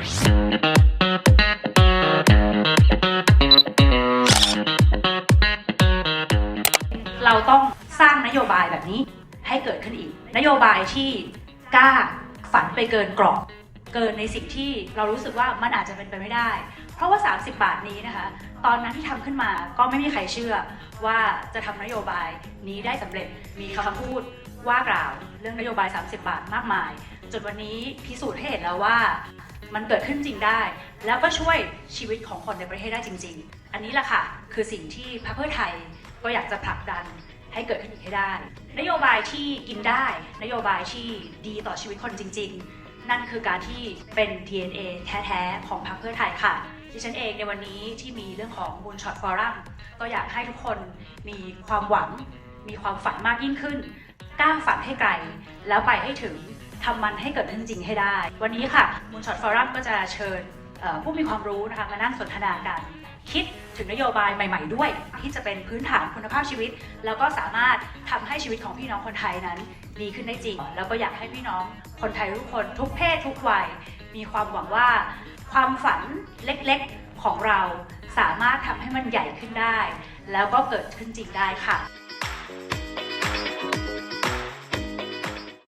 เราต้องสร้างนโยบายแบบนี้ให้เกิดขึ้นอีก นโยบายที่กล้าฝันไปเกินกรอบ เกินในสิ่งที่เรารู้สึกว่ามันอาจจะเป็นไปไม่ได้ เพราะว่า 30 บาทนี้นะคะ ตอนนั้นที่ทำขึ้นมาก็ไม่มีใครเชื่อว่าจะทำนโยบายนี้ได้สำเร็จมีคำพูดว่ากล่าว เรื่องนโยบาย 30 บาทมากมายจนวันนี้พิสูจน์ให้เห็นแล้วว่า มันเกิดขึ้นจริงได้ แล้วก็ช่วยชีวิตของคนในประเทศได้จริง ๆ อันนี้แหละค่ะ คือสิ่งที่พรรคเพื่อไทยก็อยากจะผลักดันให้เกิดขึ้นอีกให้ได้ นโยบายที่กินได้ นโยบายที่ดีต่อชีวิตคนจริง ๆ นั่นคือการที่เป็น DNA แท้ๆ ของพรรคเพื่อไทยค่ะดิฉันเองในวันนี้ที่มีเรื่องของ Moonshot Forum ก็อยากให้ทุกคนมีความหวัง มีความฝันมากยิ่งขึ้นกล้าฝันให้ไกล แล้วไปให้ถึง ทำมันให้เกิดขึ้นจริงให้ได้ วันนี้ค่ะ Moonshot Forum ก็จะเชิญผู้มีความรู้นะคะมานั่งสนทนากันคิดถึงนโยบายใหม่ ๆ ด้วย ที่จะเป็นพื้นฐานคุณภาพชีวิต แล้วก็สามารถทำให้ชีวิตของพี่น้องคนไทยนั้นดีขึ้นได้จริง แล้วก็อยากให้พี่น้องคนไทยทุกคนทุกเพศทุกวัย มีความหวังว่า ความฝันเล็กๆของเราสามารถทำให้มันใหญ่ขึ้นได้ แล้วก็เกิดขึ้นจริงได้ค่ะ